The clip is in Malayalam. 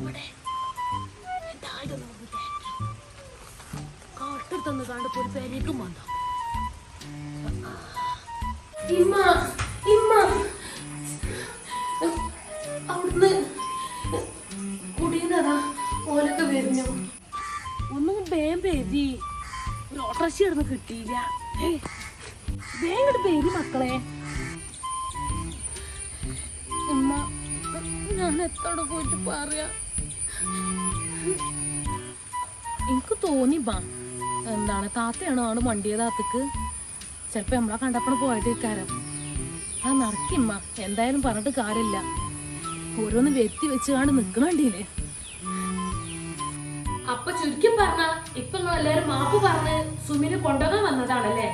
മോനെ ഇമ്മ ഇമ്മ. ഒന്നും കിട്ടിയില്ല. മക്കളെ. ഞാൻ എത്തോടെ പോയിട്ട് പറയാ? എനിക്ക് ബാ എന്താണ് താത്തയാണോ ആണ് വണ്ടിയ താത്തക്ക്? ചിലപ്പോ നമ്മളെ കണ്ടപ്പോൾ പോയിട്ട് ഇക്കാരം. ആ നറക്കിമ്മ എന്തായാലും പറഞ്ഞിട്ട് കാര്യമില്ല. ഓരോന്ന് വെത്തി വെച്ച് കാണ്ട് നിക്കണണ്ടില്ലേ അപ്പൊ ചുരുക്കം പറഞ്ഞ ഇപ്പൊ എല്ലാരും മാപ്പ് പറഞ്ഞ് സുമിനെ കൊണ്ടുപോകാൻ വന്നതാണല്ലേ?